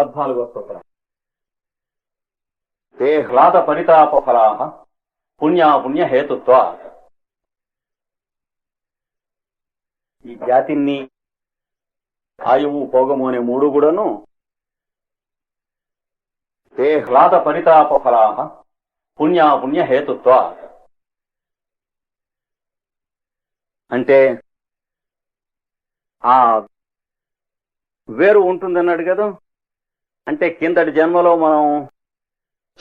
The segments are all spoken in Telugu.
పద్నాలుగో స్తోత్రం. తే హ్లాద పరితాప ఫలా హేతుత్వ ఈ జాతిని ఆయువు పోగము అనే మూడు కూడాను తే హ్లాద పరితాప ఫలా హేతుత్వ అంటే ఆ వేరు ఉంటుందన్నాడు కదా? అంటే కిందటి జన్మలో మనం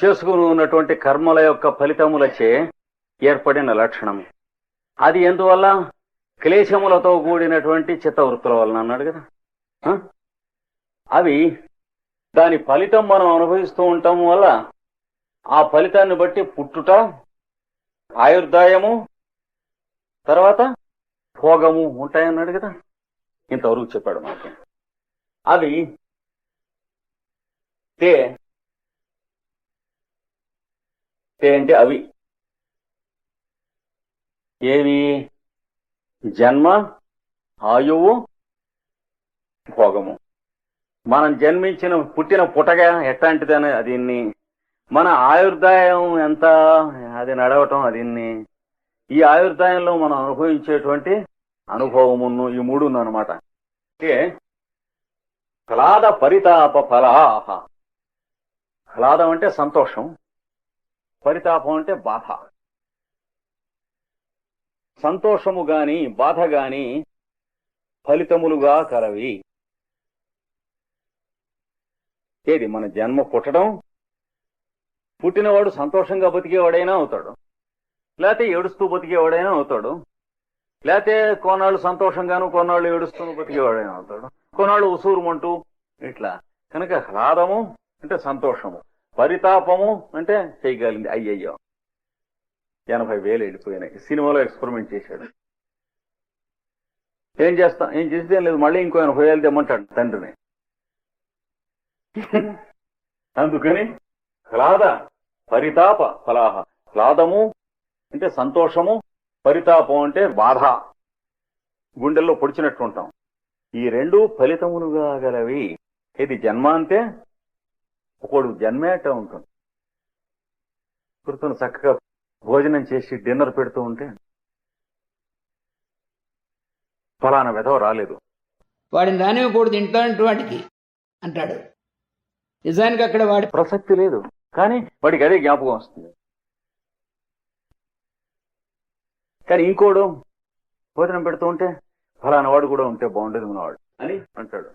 చేసుకుని ఉన్నటువంటి కర్మల యొక్క ఫలితములచే ఏర్పడిన లక్షణం. అది ఎందువల్ల? క్లేశములతో కూడినటువంటి చిత్తవృత్తుల వలన అన్నాడు కదా. అవి దాని ఫలితం మనం అనుభవిస్తూ ఉండటం వల్ల ఆ ఫలితాన్ని బట్టి పుట్టుట ఆయుర్దాయము తర్వాత భోగము ఉంటాయన్నాడు కదా. ఇంతవరకు చెప్పాడు మాకు. అవి తే తే అంటే అవి. ఏవి జన్మ ఆయువు భోగము. మనం జన్మించిన పుట్టిన పుటగా ఎట్లాంటిదని దీన్ని మన ఆయుర్దాయం ఎంత అది నడవటం అదిన్ని ఈ ఆయుర్దాయంలో మనం అనుభవించేటువంటి అనుభవమును ఈ మూడు అన్నమాట అంటే ఫలాద పరితాప ఫలాహ. హ్లాదం అంటే సంతోషం పరితాపం అంటే బాధ. సంతోషము గాని బాధ గాని ఫలితములుగా కలవి. ఏది? మన జన్మ పుట్టడం పుట్టినవాడు సంతోషంగా బతికేవాడైనా అవుతాడు. లేకపోతే ఏడుస్తూ బతికేవాడైనా అవుతాడు. లేకపోతే కొన్నాళ్ళు సంతోషంగాను కొన్నాళ్ళు ఏడుస్తూ బతికేవాడైనా అవుతాడు. కొన్నాళ్ళు ఉసూరుమంటూ ఇట్లా. కనుక హ్లాదము అంటే సంతోషము. పరితాపము అంటే చేయగలిగింది. అయ్యయ్యో. ఎనభై వేలు వెళ్ళిపోయినాయి. సినిమాలో ఎక్స్పెరిమెంట్ చేశాడు. ఏం చేస్తాం? ఏం చేస్తే లేదు. మళ్ళీ ఇంకో ఎనభై వేలు తెమ్మంటాడు తండ్రిని. అందుకని క్లాద పరితాప ఫలాహ. క్లాదము అంటే సంతోషము పరితాపం అంటే బాధ. గుండెల్లో పొడిచినట్టు ఉంటాం ఈ రెండు ఫలితములుగా గలవి. ఇది జన్మ ఒకడు జన్మేట ఉంటుంది గుర్తున్న చక్కగా భోజనం చేసి డిన్నర్ పెడుతూ ఉంటే ఫలానా విధవ రాలేదు. వాడిని రానివ్వకూడదు ఇంట్లో వాడికి అంటాడు. నిజానికి అక్కడ వాడి ప్రసక్తి లేదు కానీ వాడికి అదే జ్ఞాపకం వస్తుంది. కానీ ఇంకోడు భోజనం పెడుతూ ఉంటే ఫలానా వాడు కూడా ఉంటే బాగుండేది మనవాడు అని అంటాడు.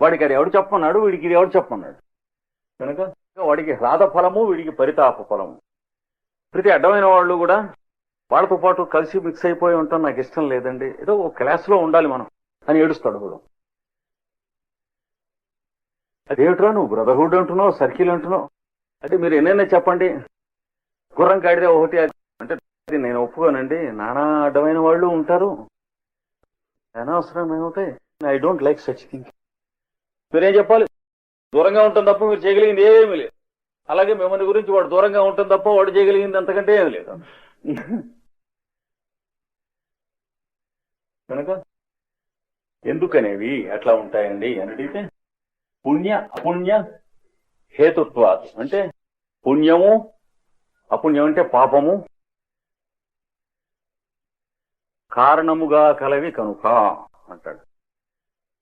వాడికి అది ఎవడు చెప్పమన్నాడు? వీడికి ఇది ఎవడు చెప్పమన్నాడు? కనుక వాడికి హ్లాద ఫలము వీడికి పరితాప ఫలము. ప్రతి అడ్డమైన వాళ్ళు కూడా వాళ్ళతో పాటు కలిసి మిక్స్ అయిపోయి ఉంటాం నాకు ఇష్టం లేదండి. ఏదో ఒక క్లాస్లో ఉండాలి మనం అని ఏడుస్తాడు కూడా అదేమిట్రా నువ్వు బ్రదర్హుడ్ అంటున్నావు సర్కిల్ అంటున్నావు? అంటే మీరు ఎన్నైనా చెప్పండి. గుర్రం కాడితే ఒకటి అంటే నేను ఒప్పుకోనండి. నానా అడ్డమైన వాళ్ళు ఉంటారు. అనవసరం ఏమవుతాయి I don't like such thing మీరేం చెప్పాలి? దూరంగా ఉంటుంది తప్ప మీరు చేయగలిగింది ఏమీ లేదు. అలాగే మిమ్మల్ని గురించి వాడు దూరంగా ఉంటాం తప్ప వాడు చేయగలిగింది అంతకంటే ఏం లేదు. కనుక ఎందుకనేవి అట్లా ఉంటాయండి అని అడిగితే పుణ్య అపుణ్య హేతుత్వాత్ అంటే పుణ్యము అపుణ్యం అంటే పాపము కారణముగా కలవి కనుక అంటాడు.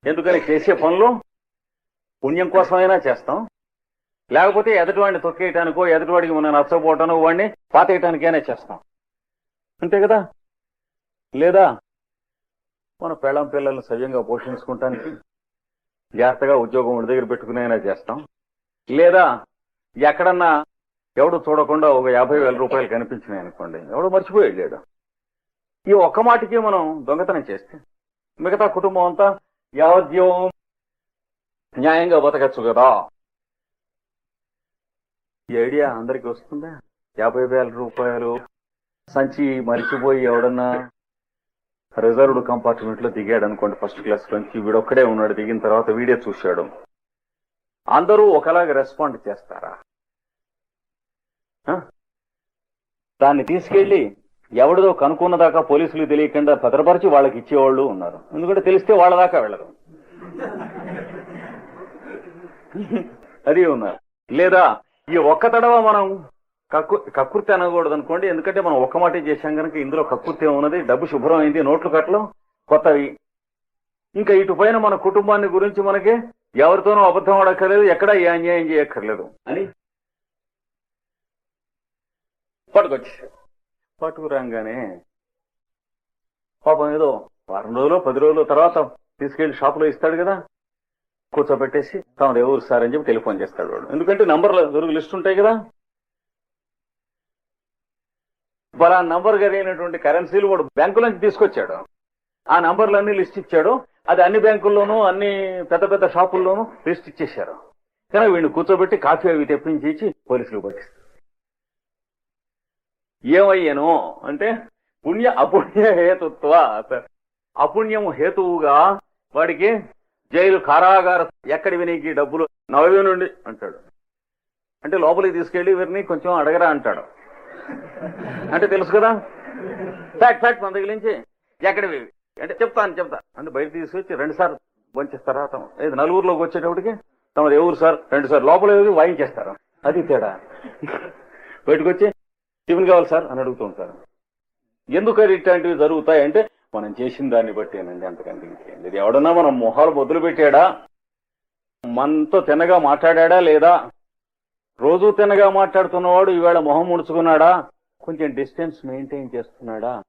ఎందుకని చేసే పనులు? పుణ్యం కోసమైనా చేస్తాం. లేకపోతే ఎదుటివాడిని తొక్కేయటానికో ఎదుటివాడికి మనం నచ్చకపోవటానికో వాడిని పాతేయటానికైనా చేస్తాం. అంతే కదా? లేదా మన పెళ్ళం పిల్లల్ని సవ్యంగా పోషించుకుంటానికి జాగ్రత్తగా ఉద్యోగం ఒడి దగ్గర పెట్టుకునేనా చేస్తాం. లేదా ఎక్కడన్నా ఎవడు చూడకుండా ఒక యాభై వేల రూపాయలు కనిపించినాయి అనుకోండి ఎవడు మర్చిపోయాడు వెళ్ళాడు. ఈ ఒక్క మాటికి మనం దొంగతనం చేస్తే మిగతా కుటుంబం అంతా యావజ్యం న్యాయంగా బతకచ్చు కదా. ఈ ఐడియా అందరికి వస్తుందా? యాభై వేల రూపాయలు సంచి మర్చిపోయి ఎవడన్నా రిజర్వ్డ్ కంపార్ట్మెంట్లో దిగాడు అనుకోండి ఫస్ట్ క్లాస్ నుంచి వీడొక్కడే ఉన్నాడు దిగిన తర్వాత వీడే చూశాడు. అందరూ ఒకలాగా రెస్పాండ్ చేస్తారా? ఆ? దాన్ని తీసుకెళ్ళి ఎవడిదో కనుక్కున్న దాకా పోలీసులు తెలియకుండా భద్రపరిచి వాళ్ళకి ఇచ్చేవాళ్ళు ఉన్నారు. ఎందుకంటే తెలిస్తే వాళ్ళ దాకా వెళ్ళదు అది ఉన్నారు లేదా ఈ ఒక్క తడవ మనం కక్కు కక్కుర్తి అనకూడదు అనుకోండి ఎందుకంటే మనం ఒక్క మాట చేశాం కనుక ఇందులో కక్కుర్తి ఉన్నది డబ్బు శుభ్రం అయింది నోట్లు కట్టలు కొత్తవి. ఇంకా ఇటు పైన మన కుటుంబాన్ని గురించి మనకి ఎవరితోనూ అబద్ధం ఆడక్కర్లేదు ఎక్కడా ఏ అన్యాయం చేయక్కర్లేదు. అని పట్టుకొచ్చేసాడు పట్టుకురాగానే పాపం ఏదో వారం రోజులు పది రోజుల తర్వాత తీసుకెళ్ళి షాపులో ఇస్తాడు కదా. కూర్చోబెట్టేసి తాను ఎవరు సార్ అని చెప్పి టెలిఫోన్ చేస్తాడు వాడు. ఎందుకంటే నంబర్లు దొరుకు లిస్ట్ ఉంటాయి కదా. బలా నంబర్ కలిగినటువంటి కరెన్సీలు వాడు బ్యాంకు నుంచి తీసుకొచ్చాడు. ఆ నంబర్లన్నీ లిస్ట్ ఇచ్చాడు. అది అన్ని బ్యాంకుల్లోనూ అన్ని పెద్ద పెద్ద షాపుల్లోనూ లిస్ట్ ఇచ్చేశారు. కానీ వీడిని కూర్చోబెట్టి కాఫీ అవి తెప్పించి ఇచ్చి పోలీసులు పట్టిస్తారు ఏమయ్యాను అంటే పుణ్య అపుణ్య హేతుత్వ అపుణ్యము హేతువుగా వాడికి జైలు కారాగార ఎక్కడి వినికి డబ్బులు? నలభై నుండి అంటాడు. అంటే లోపలికి తీసుకెళ్ళి వీరిని కొంచెం అడగరా అంటాడు. అంటే తెలుసు కదా? ఫ్యాక్ట్ ఫ్యాక్ట్ మన తగిలించి ఎక్కడివి అంటే చెప్తాను చెప్తా. అంటే బయట తీసుకొచ్చి రెండు సార్లు వంచేస్తారా? తమ ఏది నలుగురిలోకి వచ్చేటప్పటికి? తమ ఎవరు సార్? రెండు సార్ లోపల వాయించేస్తారు? అది తేడా. బయటకు వచ్చి టిఫిన్ కావాలి సార్ అని అడుగుతూ ఉంటారు. ఎందుకు ఇట్లాంటివి జరుగుతాయి అంటే మనం చేసిన దాన్ని బట్టేనండి అంతకంటే ఇంకేం లేదు. ఎవడన్నా మనం మొహాలు మొదలు పెట్టాడా మనతో తిన్నగా మాట్లాడా లేదా? రోజు తిన్నగా మాట్లాడుతున్నవాడు ఈవేళ మొహం ముడుచుకున్నాడా? కొంచెం డిస్టెన్స్ మెయింటైన్ చేస్తున్నాడా?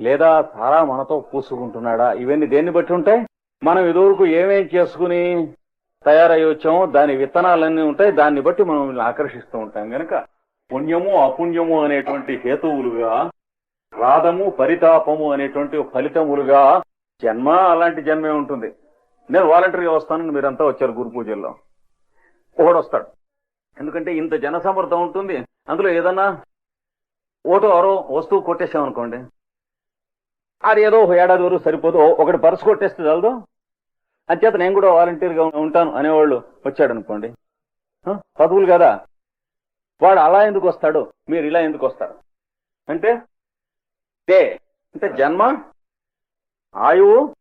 లేదా చాలా మనతో పూసుకుంటున్నాడా? ఇవన్నీ దేన్ని బట్టి ఉంటాయి? మనం ఇదివరకు ఏమేం చేసుకుని తయారై వచ్చామో దాని విత్తనాలన్నీ ఉంటాయి. దాన్ని బట్టి మనం ఆకర్షిస్తూ ఉంటాం కనుక పుణ్యము అపుణ్యము అనేటువంటి హేతువులుగా రాధము పరితాపము అనేటువంటి ఫలితములుగా జన్మ అలాంటి జన్మే ఉంటుంది. నేను వాలంటరీగా వస్తానని మీరంతా వచ్చారు గురు పూజల్లో. ఒకడు వస్తాడు ఎందుకంటే ఇంత జనసమర్థం ఉంటుంది. అందులో ఏదన్నా ఓటో ఆరో వస్తువు కొట్టేసామనుకోండి అది ఏదో ఏడాది వరకు సరిపోదు. ఒకటి పర్సు కొట్టేస్తే చాలదు. అంచేత నేను కూడా వాలంటీర్గా ఉంటాను అనేవాళ్ళు వచ్చాడు అనుకోండి ఆ, పదవులు కదా. వాడు అలా ఎందుకు వస్తాడు? మీరు ఇలా ఎందుకు వస్తారు? అంటే తే. అంటే జన్మ ఆయువు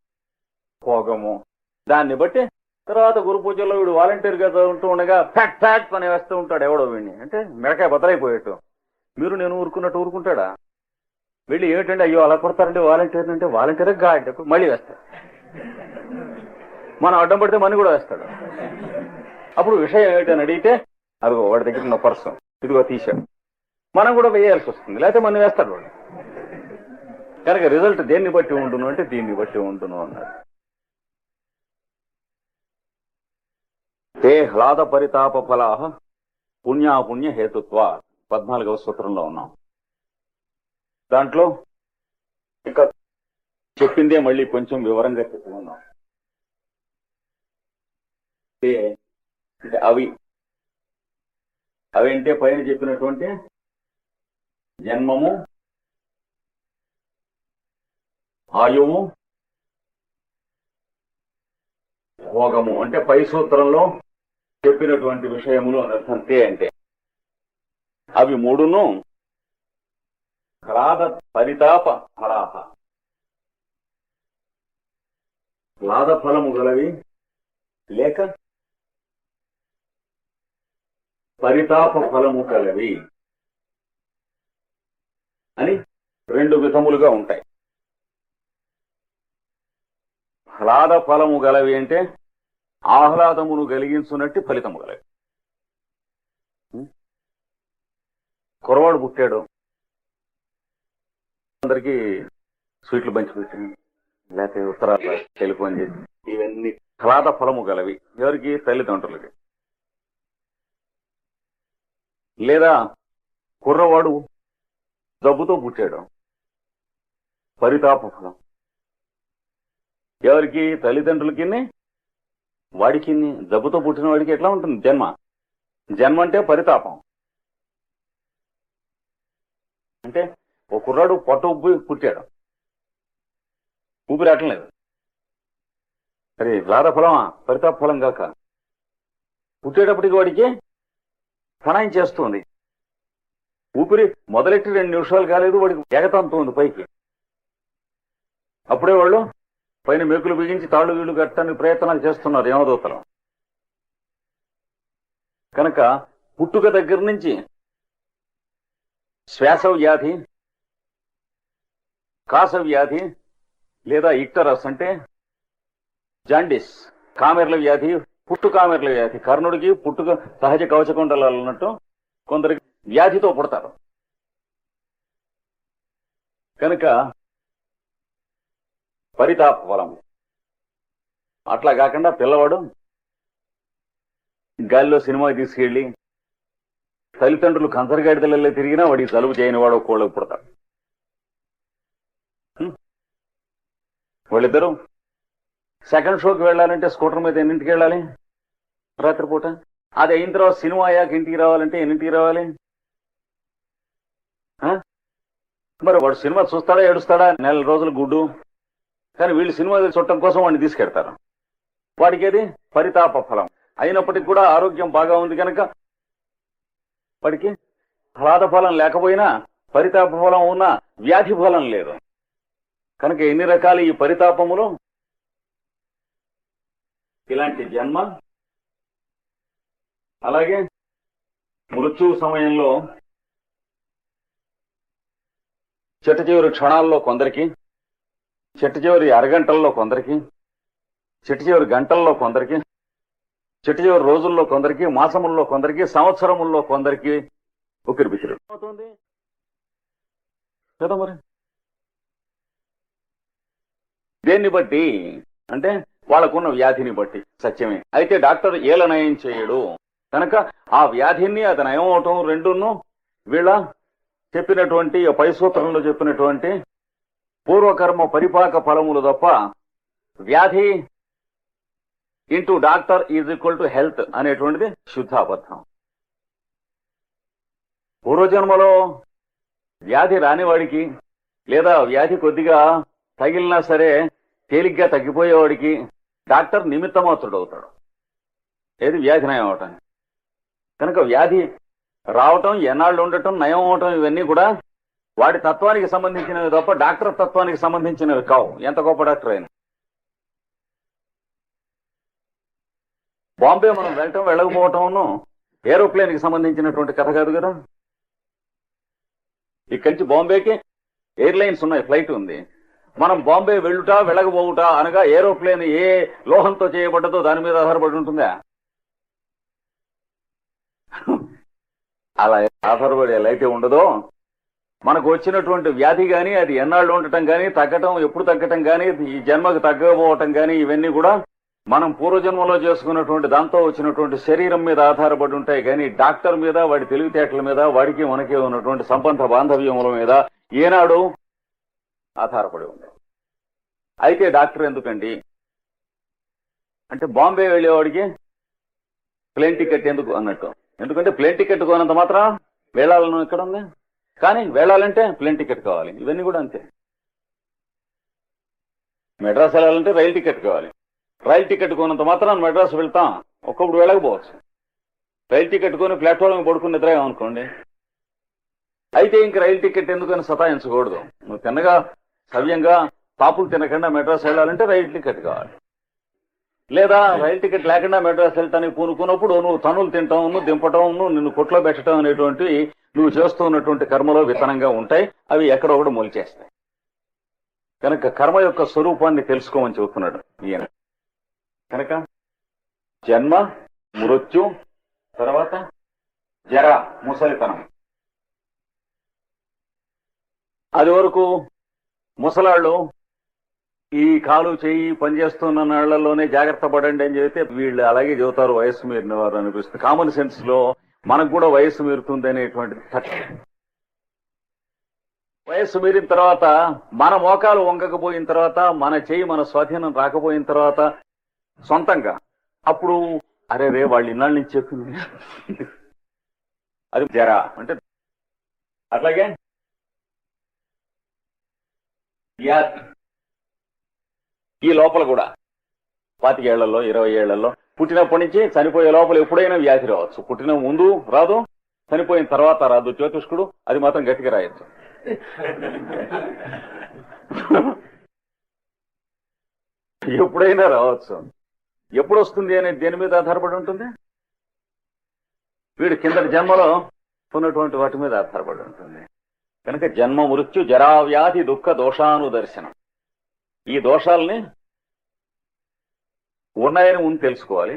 భోగము. దాన్ని బట్టి తర్వాత గురు పూజలో వీడు వాలంటీర్గా ఉంటూ ఉండగా ఫ్యాట్ ఫ్యాట్ పని వేస్తూ ఉంటాడు ఎవడో వీడిని. అంటే మెడకాయ బదలైపోయేట్టు మీరు నేను ఊరుకున్నట్టు ఊరుకుంటాడా? వెళ్ళి ఏమిటంటే అయ్యో అలా కొడతారంటే వాలంటీర్ అంటే వాలంటీర్ గాడ్ మళ్ళీ వేస్తాడు. మనం అడ్డం పడితే మని కూడా వేస్తాడు. అప్పుడు విషయం ఏమిటని అడిగితే అదిగో వాడి దగ్గర ఉన్న పర్సు. ఇదిగో తీశాడు. మనం కూడా వేయాల్సి వస్తుంది. లేకపోతే మనం వేస్తాడు వాడు. కనుక రిజల్ట్ దేన్ని బట్టి ఉండును అంటే దీన్ని బట్టి ఉండును అన్నాడు. తే హ్లాద పరితాప ఫలాహ పుణ్యాపుణ్య హేతుత్వ? పద్నాలుగవ సూత్రంలో ఉన్నాం. దాంట్లో ఇంకా చెప్పిందే మళ్ళీ కొంచెం వివరంగా చెప్పుకున్నాం అవి అవి అంటే పైన చెప్పినటువంటి జన్మము ఆయువు భోగము అంటే పై సూత్రంలో చెప్పినటువంటి విషయములు అని అర్థం తే అంటే. అవి మూడును క్లాద పరితాప ఫలాహ క్లాద ఫలము గలవి లేక పరితాప ఫలము కలవి అని రెండు విధములుగా ఉంటాయి. హ్లాద ఫలము గలవి అంటే ఆహ్లాదమును కలిగించున్నట్టు ఫలితము గలవి? కురవాడు పుట్టాడు. అందరికి స్వీట్లు పంచి పెట్టాను. లేకపోతే ఉత్తరాలు టెలిఫోన్ చేసి ఇవన్నీ హ్లాద ఫలము గలవి. ఎవరికి? తల్లిదండ్రులకి. లేదా కుర్రవాడు జబ్బుతో పుట్టాడు. పరితాప ఫలం. ఎవరికి? తల్లిదండ్రులకి వాడికి జబ్బుతో పుట్టిన వాడికి ఎట్లా ఉంటుంది? జన్మ. జన్మ అంటే పరితాపం. అంటే ఓ కుర్రాడు పొట్ట ఉబ్బి పుట్టాడు. ఊపిరాటం లేదు. అరే లాద ఫలమా? పరితాప ఫలం కాక. పుట్టేటప్పటికి వాడికి ప్రణాయం చేస్తుంది. ఊపిరి మొదలెట్టి రెండు నిమిషాలు కాలేదు వాడికి ఎగతంతుంది పైకి. అప్పుడే వాళ్ళు పైన మెకులు బిగించి తాళ్ళు వీళ్ళు కట్టడానికి ప్రయత్నాలు చేస్తున్నారు యమదూతలు. కనుక పుట్టుక దగ్గర నుంచి శ్వాస వ్యాధి కాస వ్యాధి లేదా ఇక్టరస్ అంటే జాండిస్ కామెర్ల వ్యాధి పుట్టు కామెర్ల వ్యాధి. కర్ణుడికి పుట్టుక సహజ కవచకుండలాలు ఉన్నట్టు కొందరికి వ్యాధితో పుడతారు. కనుక పరితాప అట్లా కాకుండా పిల్లవాడు గాలిలో సినిమా తీసుకెళ్ళి తల్లిదండ్రులు కంచరగాడిదలలో తిరిగినా వాడికి జలుబు చేయని వాడు కోళ్ళ పుడతాడు. హ్మ్. వాళ్ళిద్దరూ సెకండ్ షోకి వెళ్ళాలంటే స్కూటర్ మీద ఎన్నింటికి వెళ్ళాలి? రాత్రిపూట? అది అయిన తర్వాత సినిమా అయ్యాక ఇంటికి రావాలంటే ఎన్నింటికి రావాలి? ఆ? మరి వాడు సినిమా చూస్తాడా ఏడుస్తాడా? నెల రోజులు గుడ్డు కానీ వీళ్ళు సినిమా చూడటం కోసం వాడిని తీసుకెడతారు. వాడికి అది పరితాప ఫలం. అయినప్పటికీ కూడా ఆరోగ్యం బాగా ఉంది కనుక వాడికి ఫలాద ఫలం లేకపోయినా పరితాప ఫలం ఉన్న వ్యాధి ఫలం లేదు. కనుక ఎన్ని రకాల ఈ పరితాపములు? ఇలాంటి జన్మ అలాగే మృత్యు సమయంలో చిట్ట చివరి క్షణాల్లో కొందరికి చిట్ట చివరి అరగంటల్లో కొందరికి చిట్ట చివరి గంటల్లో కొందరికి చిట్ట చివరి రోజుల్లో కొందరికి మాసముల్లో కొందరికి సంవత్సరముల్లో కొందరికి ఉక్కిరి బిక్కిరి. అవుతుంది కదా మరి? దేన్ని బట్టి? అంటే వాళ్ళకున్న వ్యాధిని బట్టి. సత్యమే. అయితే డాక్టర్ ఏల నయం చేయడు. కనుక ఆ వ్యాధిని అది నయం అవటం రెండును వీళ్ళ చెప్పినటువంటి పై సూత్రంలో చెప్పినటువంటి పూర్వకర్మ పరిపాక ఫలములు తప్ప వ్యాధి into doctor is equal to health అనేటువంటిది శుద్ధాబద్ధం. పూర్వజన్మలో వ్యాధి రానివాడికి లేదా వ్యాధి కొద్దిగా తగిలినా సరే తేలిగ్గా తగ్గిపోయేవాడికి డాక్టర్ నిమిత్తమాత్రుడు అవుతాడు ఏది వ్యాధి నయం అవటం. కనుక వ్యాధి రావటం ఎన్నాళ్ళు ఉండటం నయం అవటం ఇవన్నీ కూడా వాడి తత్వానికి సంబంధించినవి తప్ప డాక్టర్ తత్వానికి సంబంధించినవి కావు. ఎంత గొప్ప డాక్టర్ అయినా. బాంబే మనం వెళ్ళటం వెళ్ళకపోవటం ఏరోప్లేన్కి సంబంధించినటువంటి కథ కాదు కదా? ఇక్కడి నుంచి బాంబేకి ఎయిర్లైన్స్ ఉన్నాయి ఫ్లైట్ ఉంది. మనం బాంబే వెళ్ళుట వెళ్ళకపోవుట అనగా ఏరోప్లేన్ ఏ లోహంతో చేయబడ్డదో దాని మీద ఆధారపడి ఉంటుందా? అలా ఆధారపడే లైట్ ఉండదో? మనకు వచ్చినటువంటి వ్యాధి కానీ అది ఎన్నాళ్ళు ఉండటం కానీ తగ్గటం ఎప్పుడు తగ్గటం కానీ ఈ జన్మకు తగ్గకపోవటం కానీ ఇవన్నీ కూడా మనం పూర్వజన్మలో చేసుకున్నటువంటి దాంతో వచ్చినటువంటి శరీరం మీద ఆధారపడి ఉంటాయి. కానీ డాక్టర్ మీద వాడి తెలివితేటల మీద వాడికి మనకి ఉన్నటువంటి సంబంధ బాంధవ్యముల మీద ఏనాడు ఆధారపడి ఉంది. అయితే డాక్టర్ ఎందుకండి? అంటే బాంబే వెళ్ళేవాడికి ప్లేన్ టికెట్ ఎందుకు అన్నట్టు. ఎందుకంటే ప్లేన్ టికెట్ కొనంత మాత్రం వెళ్ళాలను ఎక్కడ ఉంది కానీ వెళ్ళాలంటే ప్లేన్ టికెట్ కావాలి. ఇవన్నీ కూడా అంతే. మెడ్రాస్ వెళ్ళాలంటే రైలు టికెట్ కావాలి. రైలు టికెట్ కొనంత మాత్రం మెడ్రాస్ వెళ్తాం. ఒక్కప్పుడు వెళ్ళకపోవచ్చు. రైలు టికెట్ కొని ప్లాట్ఫామ్ పడుకుని నిద్రగామనుకోండి అయితే ఇంక రైలు టికెట్ ఎందుకని సతాయించకూడదు. నువ్వు తిన్నగా సవ్యంగా పాపులు తినకుండా మెడ్రాస్ వెళ్ళాలంటే రైలు టికెట్ కావాలి. లేదా రైలు టికెట్ లేకుండా మెడ్రాస్ వెళ్ళటానికి పూనుకున్నప్పుడు నువ్వు తనులు తింటావు నువ్వు దింపటం నువ్వు నిన్ను కొట్లో పెట్టడం అనేటువంటి నువ్వు చేస్తూ ఉన్నటువంటి కర్మలో విత్తనంగా ఉంటాయి. అవి ఎక్కడొకటి మొలిచేస్తాయి. కనుక కర్మ యొక్క స్వరూపాన్ని తెలుసుకోమని చెబుతున్నాడు ఈయన. కనుక జన్మ మృత్యు తర్వాత జర ముసలితనం. అది వరకు ముసలాళ్ళు ఈ కాలు చేయి పనిచేస్తున్న నాళ్ళలోనే జాగ్రత్త పడండి అని చెబితే వీళ్ళు అలాగే చెబుతారు వయస్సు మీరిన వారు అనిపిస్తుంది. కామన్ సెన్స్లో మనకు కూడా వయస్సు మీరుతుంది అనేటువంటిది వయస్సు మీరిన తర్వాత మన మోకాలు వంగకపోయిన తర్వాత మన చేయి మన స్వాధీనం రాకపోయిన తర్వాత సొంతంగా. అప్పుడు అరే రే వాళ్ళు ఇన్నాళ్ళ నుంచి చెప్పింది. అది జరా. అంటే అట్లాగే? యా ఈ లోపల కూడా. పాతికేళ్ళలో ఇరవై ఏళ్ళలో. పుట్టినప్పటి నుంచి చనిపోయే లోపల ఎప్పుడైనా వ్యాధి రావచ్చు. పుట్టిన ముందు రాదు చనిపోయిన తర్వాత రాదు. జ్యోతిష్కుడు అది మాత్రం గట్టిగా రాయొచ్చు. ఎప్పుడైనా రావచ్చు. ఎప్పుడు వస్తుంది అనేది దేని మీద ఆధారపడి ఉంటుంది? వీడు కిందటి జన్మలో ఉన్నటువంటి వాటి మీద ఆధారపడి ఉంటుంది. కనుక జన్మ మృత్యు జరా వ్యాధి దుఃఖ దోషాను దర్శనం ఈ దోషాలని ఉన్నాయని ముందు తెలుసుకోవాలి.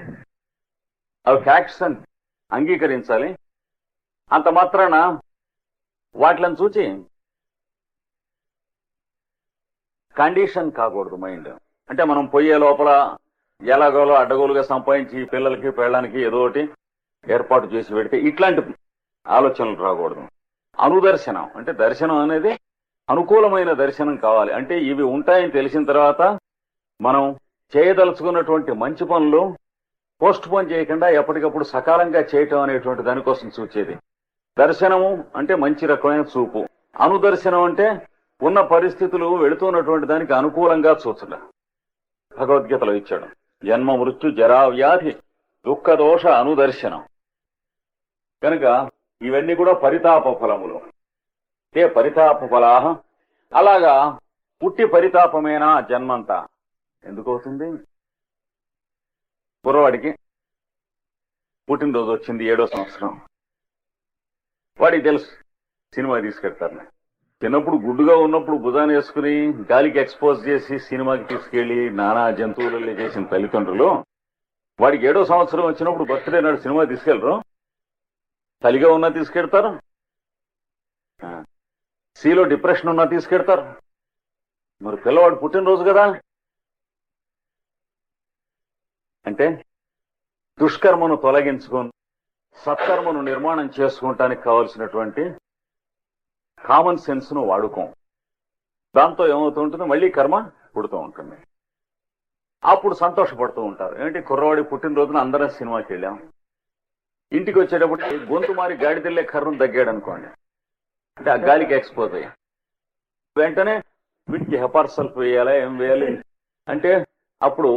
అవి ఫ్యాక్ట్స్ అని అంగీకరించాలి. అంత మాత్రాన వాటిని చూచి కండిషన్ కాకూడదు మైండ్ అంటే మనం పోయే లోపల ఎలాగోలో అడ్డగోలుగా సంపాదించి పిల్లలకి పెళ్ళడానికి ఏదో ఒకటి ఏర్పాటు చేసి పెడితే ఇట్లాంటి ఆలోచనలు రాకూడదు. అనుదర్శనం అంటే దర్శనం అనేది అనుకూలమైన దర్శనం కావాలి. అంటే ఇవి ఉంటాయని తెలిసిన తర్వాత మనం చేయదలుచుకున్నటువంటి మంచి పనులు పోస్ట్ పోన్ చేయకుండా ఎప్పటికప్పుడు సకాలంగా చేయటం అనేటువంటి దానికోసం చూచేది. దర్శనము అంటే మంచి రకమైన చూపు. అనుదర్శనం అంటే ఉన్న పరిస్థితులు వెళుతున్నటువంటి దానికి అనుకూలంగా చూచడం భగవద్గీతలో ఇచ్చాడు. జన్మ మృత్యు జరా వ్యాధి దుఃఖ దోష అనుదర్శనం. కనుక ఇవన్నీ కూడా పరితాప ఫలములు. ఏ పరితాప ఫలాహ అలాగా పుట్టి పరితాపమేనా జన్మంతా. ఎందుకు అవుతుంది? కుర్రవాడికి పుట్టినరోజు వచ్చింది ఏడో సంవత్సరం. వాడికి తెలుసు సినిమా తీసుకెళ్తారు చిన్నప్పుడు గుడ్డుగా ఉన్నప్పుడు భుజాన్ని వేసుకుని గాలికి ఎక్స్పోజ్ చేసి సినిమాకి తీసుకెళ్ళి నానా జంతువులలో చేసిన తల్లిదండ్రులు వాడికి ఏడో సంవత్సరం వచ్చినప్పుడు బర్త్డే నాడు సినిమా తీసుకెళ్ళరు తల్లిగా ఉన్నా తీసుకెళ్తారు. సీలో డిప్రెషన్ ఉన్నా తీసుకెడతారు. మరి పిల్లవాడు పుట్టినరోజు కదా. అంటే దుష్కర్మను తొలగించుకొని సత్కర్మను నిర్మాణం చేసుకుంటానికి కావలసినటువంటి కామన్ సెన్స్ను వాడుకోం. దాంతో ఏమవుతుంటుంది? మళ్ళీ కర్మ పుడుతూ ఉంటుంది. అప్పుడు సంతోషపడుతూ ఉంటారు. ఏంటి? కుర్రవాడి పుట్టినరోజున అందరం సినిమాకి వెళ్ళాం ఇంటికి వచ్చేటప్పుడు గొంతు మారి గాడిదెళ్ళే కర్రం తగ్గాడు అనుకోండి అంటే ఆ గాలికి ఎక్స్పోజ్ అయ్యా వెంటనే వీటికి హెపార్సల్ఫ్ వేయాలా ఏం వేయాలి? అంటే అప్పుడు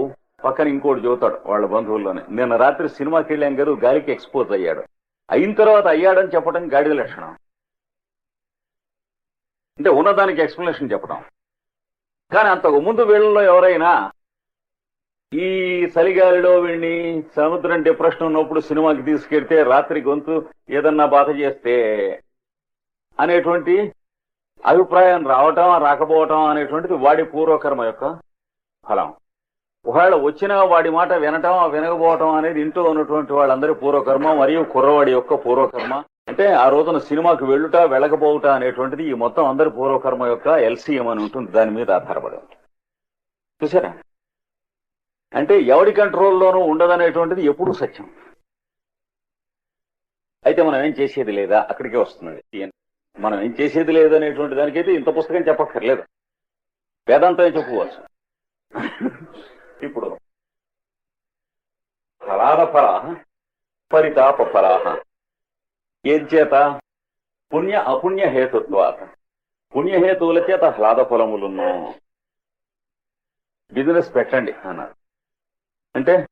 పక్కన ఇంకోటి చూతాడు వాళ్ళ బంధువుల్లోనే. నిన్న రాత్రి సినిమాకి వెళ్ళాం గారు గాలికి ఎక్స్పోజ్ అయ్యాడు. అయిన తర్వాత అయ్యాడని చెప్పడం గాడిద లక్షణం. అంటే ఉన్నదానికి ఎక్స్ప్లెనేషన్ చెప్పడం కానీ అంతకు ముందు వీళ్ళలో ఎవరైనా ఈ చలిగాలిలో వీడిని సముద్రం డిప్రెషన్ ఉన్నప్పుడు సినిమాకి తీసుకెళ్తే రాత్రి గొంతు ఏదన్నా బాధ చేస్తే అనేటువంటి అభిప్రాయం రావటం రాకపోవటం అనేటువంటిది వాడి పూర్వకర్మ యొక్క ఫలం. ఒకవేళ వచ్చిన వాడి మాట వినటం వినకపోవటం అనేది ఇంట్లో ఉన్నటువంటి వాళ్ళందరి పూర్వకర్మ మరియు కుర్రవాడి యొక్క పూర్వకర్మ. అంటే ఆ రోజున సినిమాకి వెళ్ళుట వెళ్ళకపోవుట అనేటువంటిది ఈ మొత్తం అందరి పూర్వకర్మ యొక్క ఎల్సీఎం అని ఉంటుంది. దాని మీద ఆధారపడి ఉంటుంది. చూసారా అంటే ఎవడి కంట్రోల్లోనూ ఉండదనేటువంటిది ఎప్పుడూ సత్యం. అయితే మనం ఏం చేసేది లేదా? అక్కడికే వస్తుంది. మనం ఏం చేసేది లేదనేటువంటి దానికైతే ఇంత పుస్తకం చెప్పక్కర్లేదు. వేదాంతం చెప్పుకోవచ్చు. ఇప్పుడు ఫలాద ఫల పరితాప ఫలాహ ఏం చేత? పుణ్య అపుణ్య హేతుత్వాత. పుణ్యహేతువుల చేత హ్లాద ఫలములును బిజినెస్ పెట్టండి అన్నారు. అంటే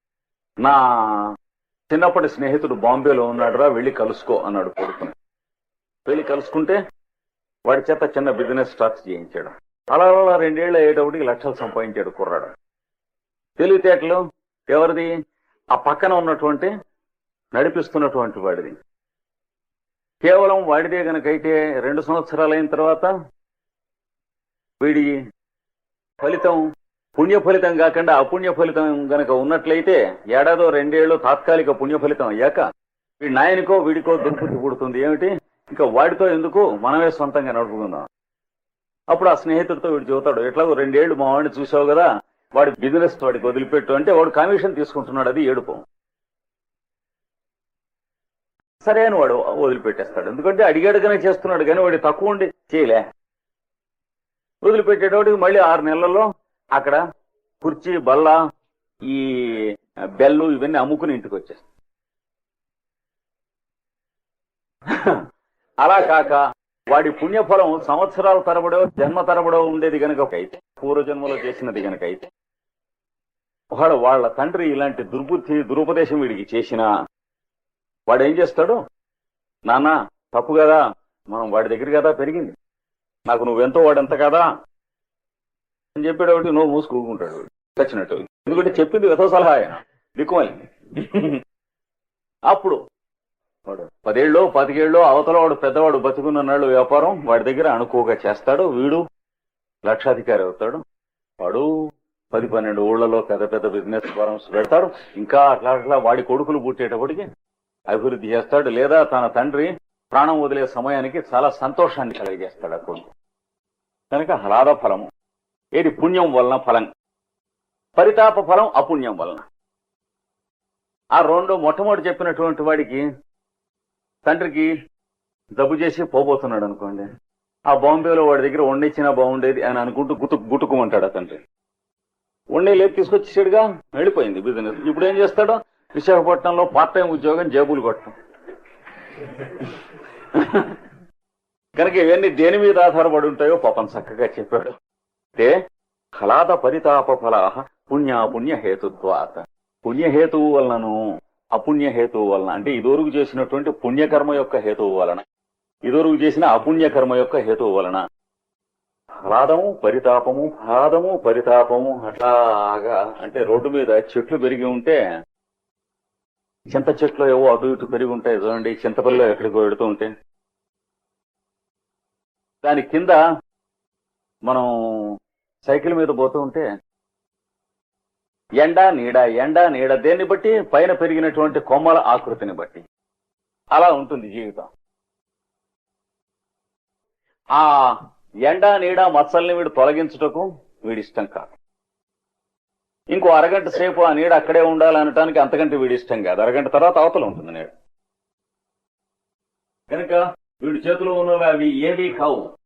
నా చిన్నప్పటి స్నేహితుడు బాంబేలో ఉన్నాడురా వెళ్ళి కలుసుకో అన్నాడు కొడుకుని. వెళ్ళి కలుసుకుంటే వాడి చేత చిన్న బిజినెస్ స్టార్ట్ చేయించాడు. అలా అలా రెండేళ్ళు అయ్యేటప్పటికి లక్షలు సంపాదించాడు కుర్రాడు. తెలివితేటలు ఎవరిది? ఆ పక్కన ఉన్నటువంటి నడిపిస్తున్నటువంటి వాడిది. కేవలం వాడిదే గనకైతే రెండు సంవత్సరాలైన తర్వాత వీడి ఫలితం పుణ్య ఫలితం కాకుండా అపుణ్య ఫలితం గనక ఉన్నట్లయితే ఏడాదో రెండేళ్ళు తాత్కాలిక పుణ్య ఫలితం అయ్యాక వీడి నాయనికో వీడికో దుర్బుద్ధి పుడుతుంది. ఏమిటి? ఇంకా వాడితో ఎందుకు? మనమే సొంతంగా నడుపుకుందాం. అప్పుడు ఆ స్నేహితుడితో వీడు చెబుతాడు ఎట్లాగో రెండేళ్ళు మా వాడిని చూసావు కదా వాడి బిజినెస్ వాడికి వదిలిపెట్టు అంటే వాడు కమిషన్ తీసుకుంటున్నాడు అది ఏడుపు. సరే అని వాడు వదిలిపెట్టేస్తాడు. ఎందుకంటే అడిగాడుగానే చేస్తున్నాడు కానీ వాడి తక్కువ ఉండి చేయలే. వదిలిపెట్టేటోడికి మళ్ళీ ఆరు నెలల్లో అక్కడ కుర్చీ బల్ల ఈ బెల్లు ఇవన్నీ అమ్ముకుని ఇంటికి వచ్చేస్తాడు. అలా కాక వాడి పుణ్యఫలం సంవత్సరాల తరబడో జన్మ తరబడో ఉండేది గనక అయితే పూర్వజన్మలో చేసినది గనక అయితే వాడు వాళ్ళ తండ్రి ఇలాంటి దుర్బుద్ధి దురుపదేశం వీడికి చేసినా వాడు ఏం చేస్తాడు? నాన్న తప్పు కదా మనం వాడి దగ్గర కదా పెరిగింది. నాకు నువ్వెంతో వాడెంత కదా అని చెప్పేటప్పుడు నువ్వు మూసుకుంటాడు వచ్చినట్టు ఎందుకంటే చెప్పింది వ్యథ సలహా ఆయన. దిక్కుమని అప్పుడు వాడు పదేళ్ళు పదిహేళ్ళు అవతల వాడు పెద్దవాడు బతికున్న నాళ్ళు వ్యాపారం వాడి దగ్గర అణుకువగా చేస్తాడు వీడు లక్షాధికారి అవుతాడు వాడు పది పన్నెండు ఊళ్ళలో పెద్ద పెద్ద బిజినెస్ ఫారమ్స్ పెడతాడు ఇంకా అట్లా అట్లా వాడి కొడుకులు పుట్టేటప్పటికి అభివృద్ధి చేస్తాడు లేదా తన తండ్రి ప్రాణం వదిలే సమయానికి చాలా సంతోషాన్ని కలిగజేస్తాడు ఆ కనుక హలాద ఫలము ఏది పుణ్యం వలన ఫలం? పరితాప ఫలం అపుణ్యం వలన. ఆ రెండు మొట్టమొదటి చెప్పినటువంటి వాడికి తండ్రికి జబ్బు చేసి పోబోతున్నాడు అనుకోండి. ఆ బాంబేలో వాడి దగ్గర వండిచ్చినా బాగుండేది అని అనుకుంటూ గుట్టు గుట్టుకోమంటాడు ఆ తండ్రి? వండే లేదు తీసుకొచ్చేసాడుగా వెళ్ళిపోయింది బిజినెస్ ఇప్పుడు ఏం చేస్తాడు? విశాఖపట్నంలో పార్ట్ టైం ఉద్యోగం జేబులు కొట్టడం. కనుక ఇవన్నీ దేని మీద ఆధారపడి ఉంటాయో పాపం చక్కగా చెప్పాడు. అంటే కళాద పరితాప ఫలా పుణ్యాపుణ్య హేతుత్వాత. పుణ్యహేతువు వలనను అపుణ్య హేతువు వలన అంటే ఇదివరకు చేసినటువంటి పుణ్యకర్మ యొక్క హేతువు వలన ఇదివరకు చేసిన అపుణ్యకర్మ యొక్క హేతువు వలన హ్రాదము పరితాపము హ్రాదము పరితాపము అట్లాగా అంటే రోడ్డు మీద చెట్లు పెరిగి ఉంటే చింత చెట్లు ఏవో అటు ఇటు పెరిగి ఉంటాయి చూడండి చింతపల్లిలో ఎక్కడికో పెడుతూ ఉంటే. దాని కింద మనం సైకిల్ మీద పోతూ ఉంటే ఎండ నీడ ఎండ నీడ దేన్ని బట్టి? పైన పెరిగినటువంటి కొమ్మల ఆకృతిని బట్టి. అలా ఉంటుంది జీవితం. ఆ ఎండ నీడ మచ్చల్ని వీడు తొలగించుటకు వీడి ఇష్టం కాదు. ఇంకో అరగంట సేపు ఆ నీడ అక్కడే ఉండాలనటానికి అంతకంటే వీడి ఇష్టం కాదు. అరగంట తర్వాత అవతల ఉంటుంది నీడ. కనుక వీడి చేతిలో ఉన్నవి అవి ఏవి కావు.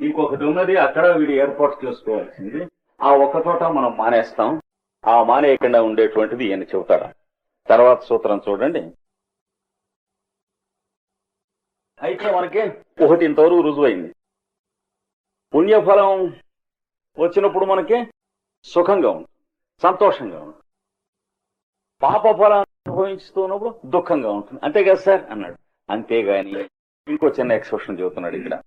ఇంకొకటి ఉన్నది అక్కడ వీడు ఏర్పాటు చేసుకోవాల్సింది. ఆ ఒక్క చోట మనం మానేస్తాం. ఆ మానేయకుండా ఉండేటువంటిది ఈయన చెబుతాడు. తర్వాత సూత్రం చూడండి. అయితే మనకి ఒకటి ఇంతవరకు రుజువైంది. పుణ్యఫలం వచ్చినప్పుడు మనకి సుఖంగా ఉంటుంది సంతోషంగా ఉంటుంది. పాప ఫలం అనుభవిస్తున్నప్పుడు దుఃఖంగా ఉంటుంది. అంతే కదా సార్? అన్నాడు. అంతేగాని ఇంకో చిన్న ఎక్స్ప్రెషన్ చెబుతున్నాడు ఇక్కడ.